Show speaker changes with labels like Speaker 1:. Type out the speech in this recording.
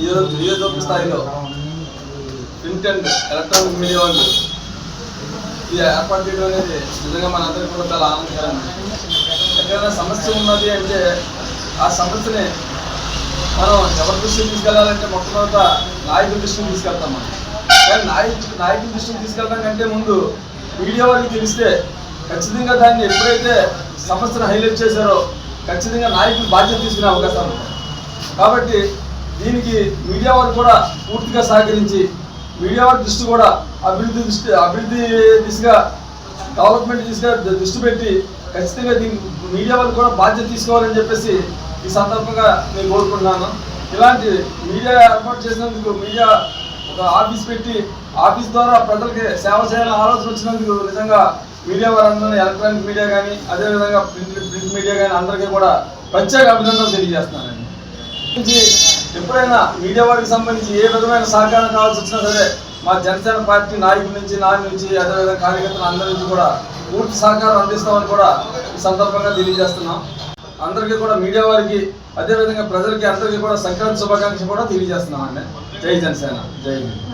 Speaker 1: ఈరోజు నియోజకవర్గ స్థాయిలో ప్రింట్ అండ్ ఎలక్ట్రానిక్ మీడియా వాళ్ళు ఇది ఏర్పాటు చేయడం అనేది నిజంగా మనందరికీ కూడా చాలా ఆనందకరం. ఎక్కడైనా సమస్య ఉన్నది అంటే ఆ సమస్యని మనం ఎవరి దృష్టికి తీసుకెళ్ళాలంటే మొట్టమొదట నాయకుల దృష్టికి తీసుకెళ్తాం మనం. కానీ నాయకు నాయకుల దృష్టికి తీసుకెళ్ళడం కంటే ముందు మీడియా వారికి తెలిస్తే ఖచ్చితంగా దాన్ని ఎప్పుడైతే సమస్యను హైలైట్ చేశారో ఖచ్చితంగా నాయకులు బాధ్యత తీసుకునే అవకాశాలు ఉంటాయి. కాబట్టి దీనికి మీడియా వారు కూడా పూర్తిగా సహకరించి మీడియా వారి దృష్టి కూడా అభివృద్ధి దృష్టి అభివృద్ధి దిశగా డెవలప్మెంట్ దిశగా దృష్టి పెట్టి ఖచ్చితంగా దీని మీడియా వాళ్ళు కూడా బాధ్యత తీసుకోవాలని చెప్పేసి ఈ సందర్భంగా నేను కోరుకుంటున్నాను. ఇలాంటి మీడియా ఏర్పాటు చేసినందుకు మీడియా ఒక ఆఫీస్ పెట్టి ఆఫీస్ ద్వారా ప్రజలకి సేవ చేయాలని ఆలోచన వచ్చినందుకు నిజంగా మీడియా వారందరినీ ఎలక్ట్రానిక్ మీడియా కానీ అదేవిధంగా ప్రింట్ ప్రింట్ మీడియా కానీ అందరికీ కూడా ప్రత్యేక అభినందనలు తెలియజేస్తున్నానండి. ఎప్పుడైనా మీడియా వారికి సంబంధించి ఏ విధమైన సహకారం కావాల్సి వచ్చినా సరే మా జనసేన పార్టీ నాయకుల నుంచి నా నుంచి అదేవిధంగా కార్యకర్తలు అందరి నుంచి కూడా పూర్తి సహకారం అందిస్తామని కూడా ఈ సందర్భంగా తెలియజేస్తున్నాం. అందరికీ కూడా మీడియా వారికి అదేవిధంగా ప్రజలకి అందరికీ కూడా సంక్రాంతి శుభాకాంక్షలు కూడా తెలియజేస్తున్నాం అండి జై జనసేన. జై హింద్.